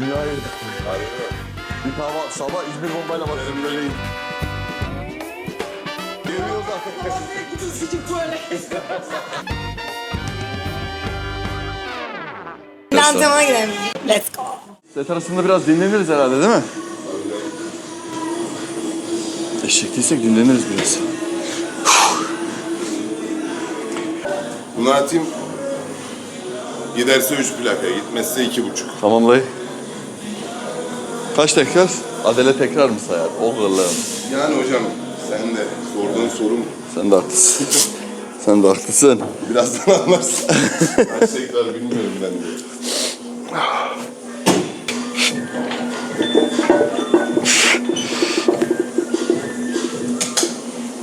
Dünyayı bir kahvaltı sabah İzmir bombayla başladım böyleyim. Geliyor zaten. Antrenmana gidelim. Let's go. Set arasında biraz dinleniriz herhalde değil mi? Eşek değilsek dinleniriz biraz. Bunu atayım. Giderse 3 plaka, gitmezse 2,5. Tamam dayı. Kaç tekrar? Adele tekrar mı sayar? O kadar. Yani hocam sen de sorduğun sorum Sen de haklısın. Sen de haklısın. birazdan anlarsın. Kaç tekrar bilmiyorum ben de.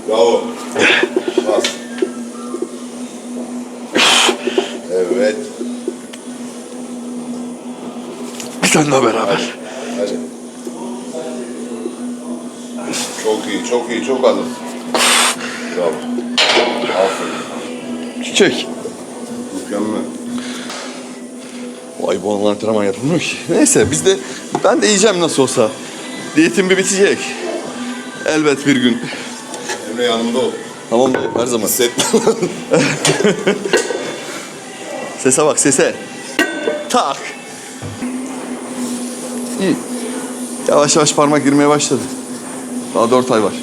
Bravo. Bas. Evet. Bir tane daha beraber. Çok iyi, çok iyi, çok hazır. Bravo. Aferin. Çiçek. Mükemmel. Vay bu anlı antrenman yapılmıyor ki. Neyse biz de ben de yiyeceğim nasıl olsa. Diyetim bir bitecek. Elbet bir gün. Emre yanımda ol. Tamam dayı her zaman. Hissetme. Sese bak sese. Tak. İyi. Yavaş yavaş parmak girmeye başladı. Daha dört ay var.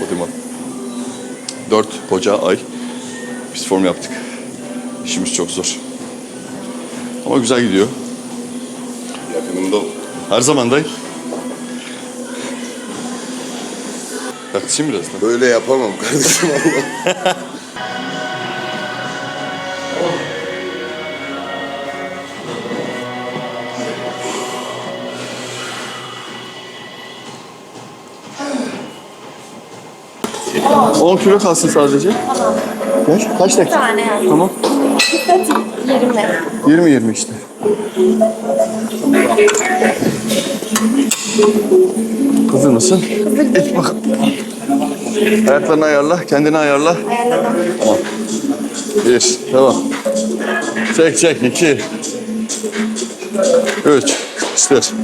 Podium'a. Dört koca ay. Biz form yaptık. İşimiz çok zor. Ama güzel gidiyor. Yakınımda. Her zaman dayı. Yaklaşayım biraz da. Böyle yapamam kardeşim Allah. On kilo kalsın sadece. Kaç? Kaç dakika? tane yani. Tamam. Dikkat yerimle. 20-20 işte. Hazır mısın? İç bakalım. Ayaklarını ayarla, kendini ayarla. Ayarladım. Tamam. Bir, tamam. Çek, çek. iki. Üç. Sıkıştır.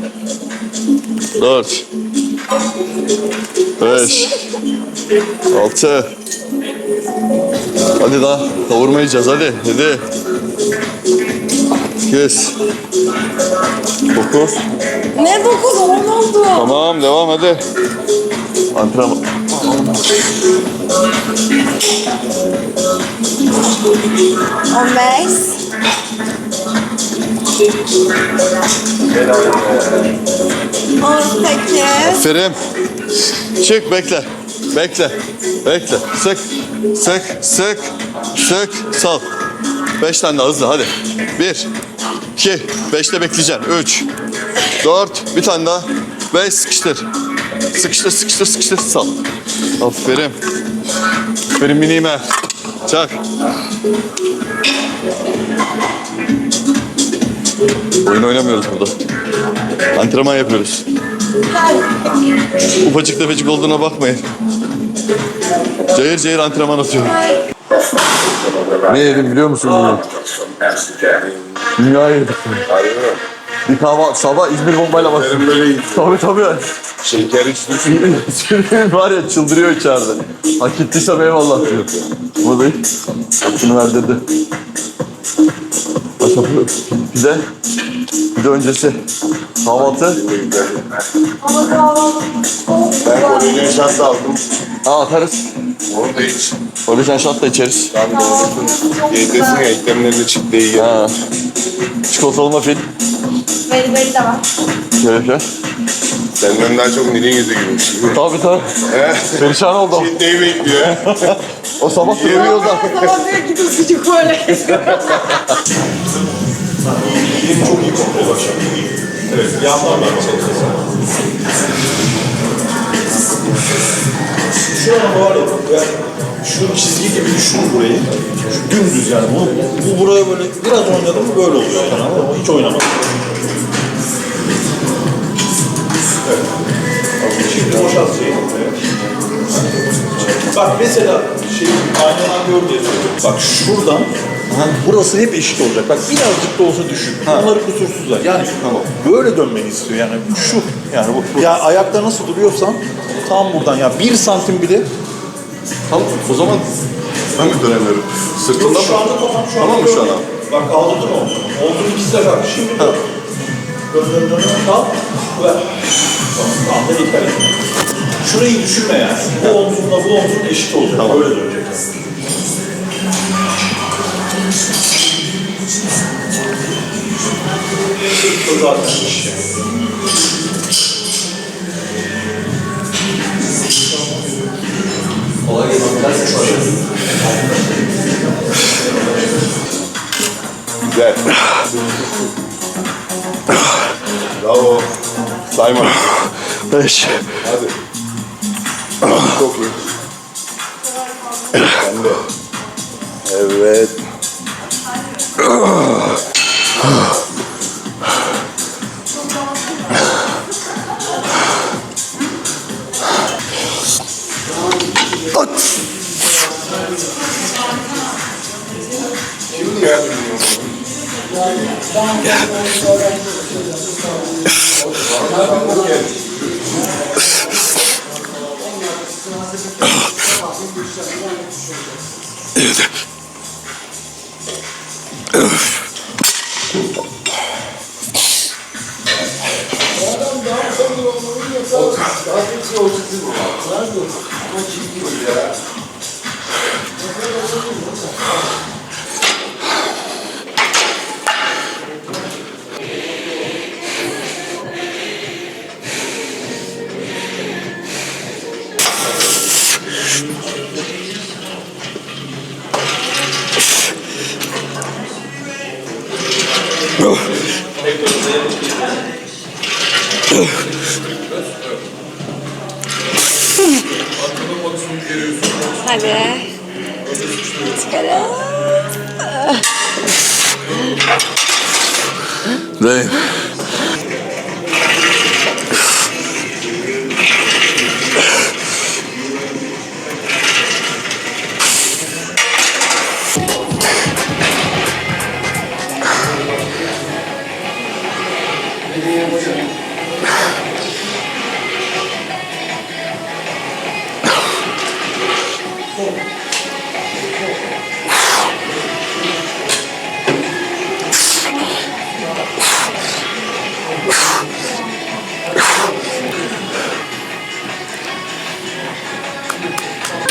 Dört. Beş. Altı. Hadi daha kavurmayacağız hadi. Hadi. Sekiz. Dokuz. Ne dokuz on oldu. Tamam devam hadi. Antrenman. On beş. On sekiz. Aferin. Çık bekle. Bekle. Bekle. Sık. Sık. Sık. Sık. Sal. Beş tane daha hızlı hadi. Bir. iki, Beşte bekleyeceksin. Üç. Dört. Bir tane daha. Beş. Sıkıştır. Sıkıştır. Sıkıştır. Sıkıştır. Sal. Aferin. Aferin miniğime. Çak. Oyun oynamıyoruz burada. Antrenman yapıyoruz. Ufacık tefecik olduğuna bakmayın. Cayır cayır antrenman atıyor. Ne yedim biliyor musun bunu? Dünyayı yedik. Bir kahvaltı sabah İzmir bombayla başladım. Böyle Tabii tabii. şeker düşmüyor. Şimdi var ya çıldırıyor içeride. Hak ettiysem eyvallah diyor. Bu değil. Hakkını ver dedi. De bir de öncesi kahvaltı. Ben koruyucu şans aldım. Aa atarız. Onu da hiç. Kolajen shot da içeriz. Tam da YTS'in ya eklemlerine çıktı iyi geldi. Ha. Çikolatalı muffin. Veri de var. Şöyle şöyle. Senden daha çok Nil'in yüzü gülmüş. Tabii tabii. Perişan oldum. Çiğneyi bekliyor. O sabah duruyor zaten. Sabah diyor ki dur sucuk böyle. Şu an var ya, şu çizgi gibi düşün burayı. Şu dümdüz yani. Bu, bu buraya böyle biraz oynadım mı böyle oluyor yani ama hiç oynamadım. Evet. Şimdi boşalt şeyi. Bak mesela şey aynadan gör diye söylüyorum. Bak şuradan Ha, burası hep eşit olacak. Bak birazcık da olsa düşük. Onları kusursuzlar. Yani böyle dönmeni istiyor. Yani şu. Yani bu. Ya ayakta nasıl duruyorsan tam buradan ya bir santim bile Tamam o zaman ben mi dönemiyorum? Sırtında mı? Şu anda tamam şu Tamam anda mı şu an böyle. abi? Bak kaldırdın onu. Oldu iki sefer. Şimdi dön. Dön dön dön. Kalk. Ver. Tamam. Tamam da dikkat et. Şurayı düşünme yani. Bu omzunla bu omzun eşit olacak. Tamam. Böyle dönecek. Sırtı zaten iş. Güzel. Bravo. Simon. Beş. Hadi. Çok iyi. Şimdi ya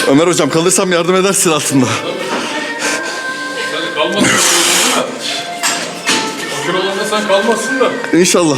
Ömer hocam kalırsam yardım edersin aslında. Sen kalmasın değil mi? O kilolarında sen kalmazsın da. İnşallah.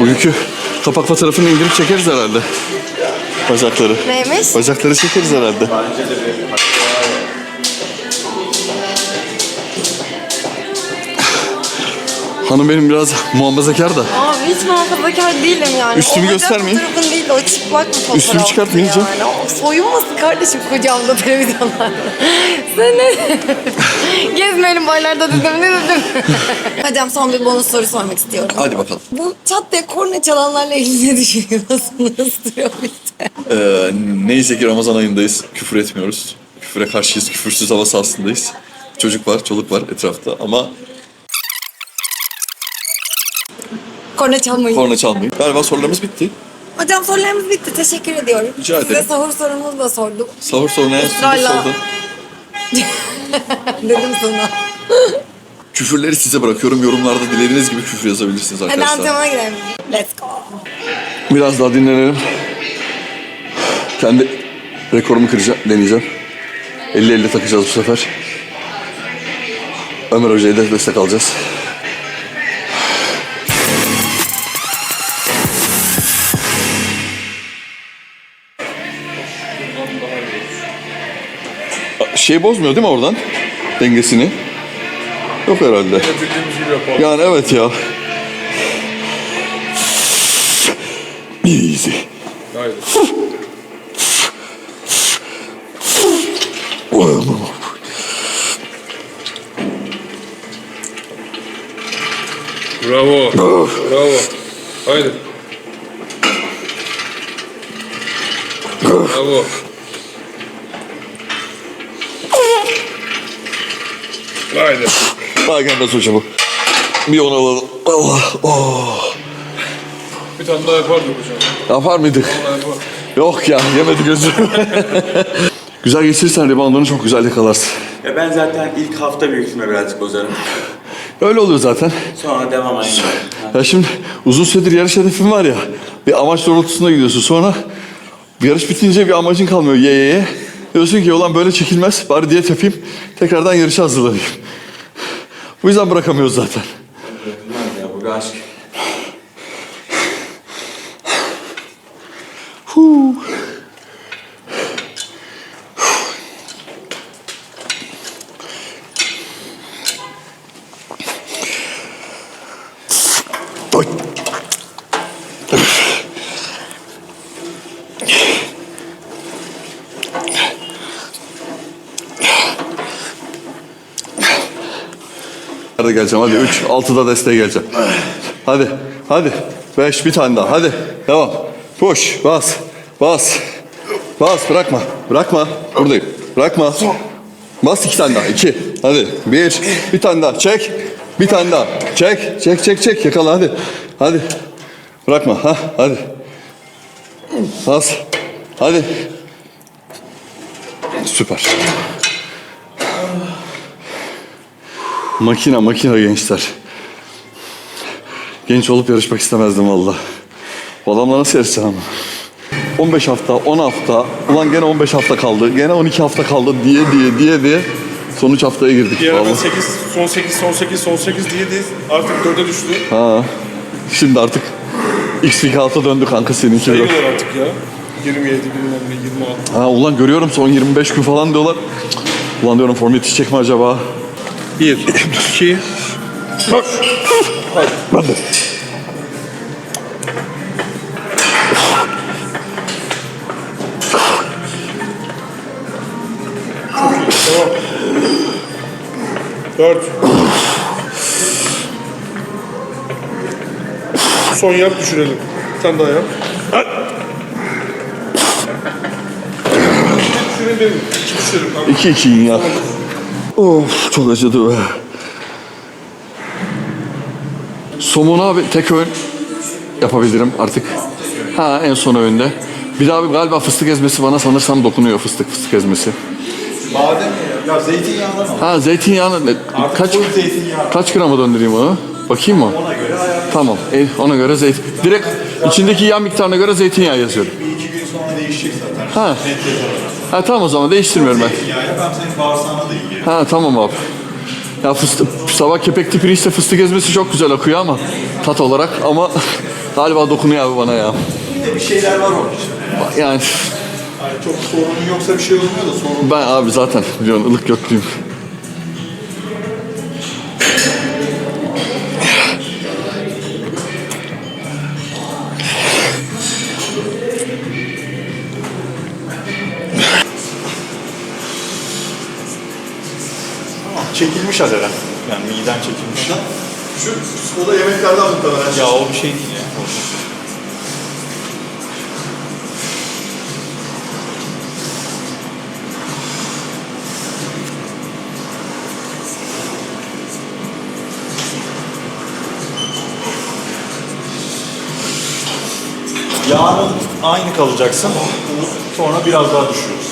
Bugünkü kapak fotoğrafını indirip çekeriz herhalde. Bacakları. Neymiş? Bacakları çekeriz herhalde. Hanım benim biraz muhafazakar da. Abi hiç muhafazakar değilim yani. Üstümü o bacak göstermeyeyim. fotoğrafın değil de o çıplak bir fotoğraf. Üstümü çıkartmayacağım. Yani. O soyunmasın kardeşim kocamda televizyonlarda. Sen ne? Gezmeyelim baylarda dedim ne dedim? Hocam son bir bonus soru sormak istiyorum. Hadi bakalım. Bu çat diye korna çalanlarla ilgili ne düşünüyorsunuz? Trafikte. Ee, neyse ki Ramazan ayındayız. Küfür etmiyoruz. Küfüre karşıyız. Küfürsüz hava sahasındayız. Çocuk var, çoluk var etrafta ama Korna çalmayın. korna çalmayın. Galiba sorularımız bitti. Hocam sorularımız bitti. Teşekkür ediyorum. Rica Size ederim. sahur sorumuzu da sordum. Sahur sorunu en sonunda Israrla sordu. Dedim sana. Küfürleri size bırakıyorum. Yorumlarda dilediğiniz gibi küfür yazabilirsiniz Hadi arkadaşlar. antrenmana gidelim. Let's go. Biraz daha dinlenelim. Kendi rekorumu kıracağım, deneyeceğim. 50-50 takacağız bu sefer. Ömer Hoca'ya da destek alacağız. Şey bozmuyor değil mi oradan? Dengesini. Yok herhalde. Yani evet ya. Easy. Haydi. Bravo. Bravo. Haydi. Bravo. Haydi. Hakan nasıl hocam bu? Bir onu alalım. Allah. Oh. Bir tane daha yapardık hocam. Yapar mıydık? Daha yapar. Yok ya yemedi gözüm. güzel geçirirsen reboundunu çok güzel yakalarsın. Ya ben zaten ilk hafta büyük ihtimalle birazcık bozarım. Öyle oluyor zaten. Sonra devam aynı. Ya şimdi uzun süredir yarış hedefin var ya. Bir amaç doğrultusunda gidiyorsun. Sonra bir yarış bitince bir amacın kalmıyor ye ye ye. Diyorsun ki ulan böyle çekilmez. Bari diyet yapayım. Tekrardan yarışa hazırlanayım. Bu yüzden bırakamıyoruz zaten. Ya bu aşk. Huu. Hadi geleceğim. Hadi 3 6'da desteğe geleceğim. Hadi hadi. 5 bir tane daha. Hadi devam. Push bas bas. Bas bırakma. Bırakma. Buradayım. Bırakma. Bas iki tane daha. İki. Hadi. Bir. Bir tane daha. Çek. Bir tane daha. Çek. Çek çek çek. Yakala. Hadi. Hadi. Bırakma. Ha hadi. Bas. Hadi. Süper. Makina makina gençler. Genç olup yarışmak istemezdim valla. Bu adamla nasıl yarışacağım? 15 hafta, 10 hafta, ulan gene 15 hafta kaldı, gene 12 hafta kaldı diye diye diye diye sonuç haftaya girdik. Bir ara ben vallahi. 8, son 8, son 8, son 8 diye diye artık 4'e düştü. Ha. Şimdi artık X-Fight'a döndü kanka seninki. biraz. Sayıyorlar artık ya. 27 bilmem ne 26. Ha ulan görüyorum son 25 gün falan diyorlar. Ulan diyorum form yetişecek mi acaba? 1, 2, Ben. Dört. Son yap düşürelim. Bir tane daha yap. İki düşürelim. İki düşürelim. kanka. 2 2 ya. Of çok acıdı be. Somonu abi tek öğün yapabilirim artık. Ha en son öğünde. Bir daha abi galiba fıstık ezmesi bana sanırsam dokunuyor fıstık fıstık ezmesi. Badem ya. Ya zeytinyağından al. Ha zeytinyağını ne- kaç zeytinyağı. kaç grama döndüreyim onu? Bakayım mı? Ona göre. Tamam. E, ona göre zeytin. Direkt içindeki yağ miktarına göre zeytinyağı yazıyorum. Bir iki gün sonra değişecek zaten. Ha. Ha tamam o zaman değiştirmiyorum ben. Zeytinyağı hem senin bağırsağına da iyi. Ha tamam abi. Ya fıstık, sabah kepekli pirinçle fıstık ezmesi çok güzel akıyor ama tat olarak ama galiba dokunuyor abi bana ya. Bir de bir şeyler var onun içinde ya. Yani Yani çok sorunun yoksa bir şey olmuyor da sorun. ben abi zaten biliyorsun ılık göklüyüm. Yani miden çekilmiş. Şu, o da yemeklerden muhtemelen. Ya o bir şey değil ya. Yağının aynı kalacaksın. Sonra biraz daha düşüyoruz.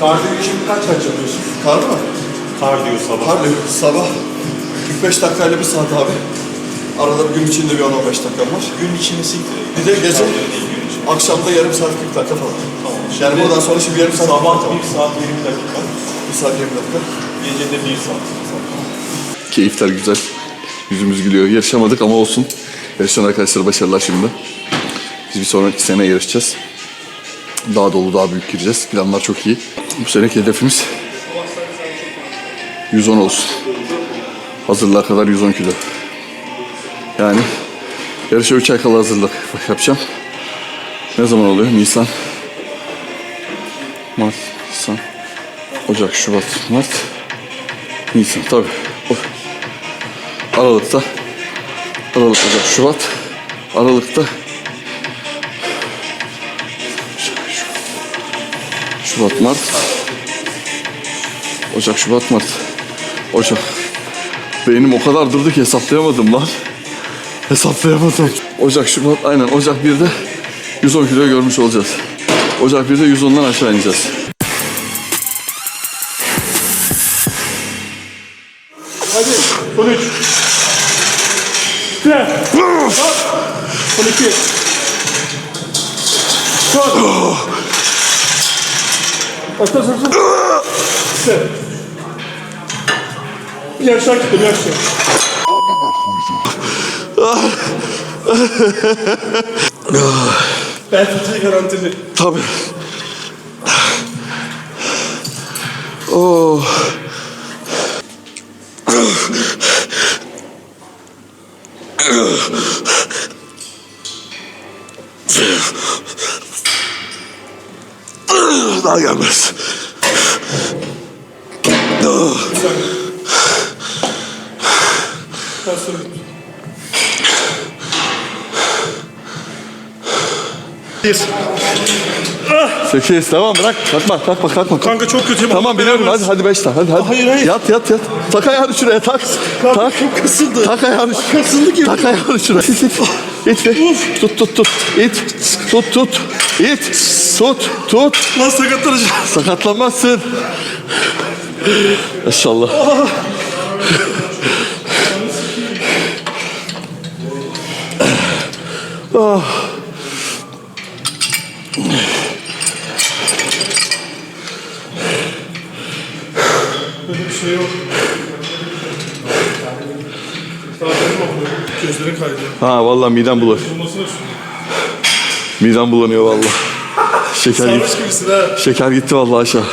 Kardiyo için kaç kaç yapıyorsun? Kar mı? Kardiyo sabah. Kardiyo sabah 45 dakikayla bir saat abi. Arada bir gün içinde bir 10-15 dakikam var. Gün içini siktir. Bir de gece akşamda yarım saat 40 dakika falan. Tamam. Yani buradan sonra şimdi yarım saat Sabah tamam. 1 saat 20 dakika. 1 saat 20 dakika. Gecede 1 saat. Keyifler güzel. Yüzümüz gülüyor. Yarışamadık ama olsun. Yarışan arkadaşlar başarılar şimdi. Biz bir sonraki sene yarışacağız. Daha dolu, daha büyük gireceğiz. Planlar çok iyi. Bu seneki hedefimiz 110 olsun. Hazırlığa kadar 110 kilo. Yani yarışa 3 ay kala hazırlık yapacağım. Ne zaman oluyor? Nisan, Mart, Nisan, Ocak, Şubat, Mart, Nisan tabii. O- Aralık'ta Aralık, Ocak, Şubat Aralık'ta Şubat, Mart Ocak, Şubat, Mart Ocak Beynim o kadar durdu ki hesaplayamadım lan Hesaplayamadım Ocak, Şubat aynen Ocak 1'de 110 kilo görmüş olacağız Ocak 1'de 110'dan aşağı ineceğiz Hadi. Son 3. Güzel. Son 2. Son. Basta, basta, basta. Güzel. Bir aşağı gitti, bir aşağı. ben tutayım garantili. Tabii. Oh. Daha gelmez. Ben söyleyeyim. Bir. Sekiz tamam bırak. Kalkma kalkma kalkma. Kanka çok kötü. Tamam biliyorum hadi hadi beş tane hadi hadi. Hayır, hayır. Yat yat yat. Tak ayağını şuraya tak. tak. çok kasıldı. Tak ayağını. Kasıldı ki. Tak ayağını şuraya. İt it. İt be. Tut tut tut. İt. Tut tut. İt. Tut tut. Lan sakatlanacağım. Sakatlanmazsın. İnşallah. Ah. Böyle bir şey yok. Zaten gözlerin kaydı. Ha vallahi midem bulanıyor. Bulmasına Midem bulanıyor vallahi. Şeker gitti. Sarmış gibisin ha. Şeker gitti vallahi aşağı.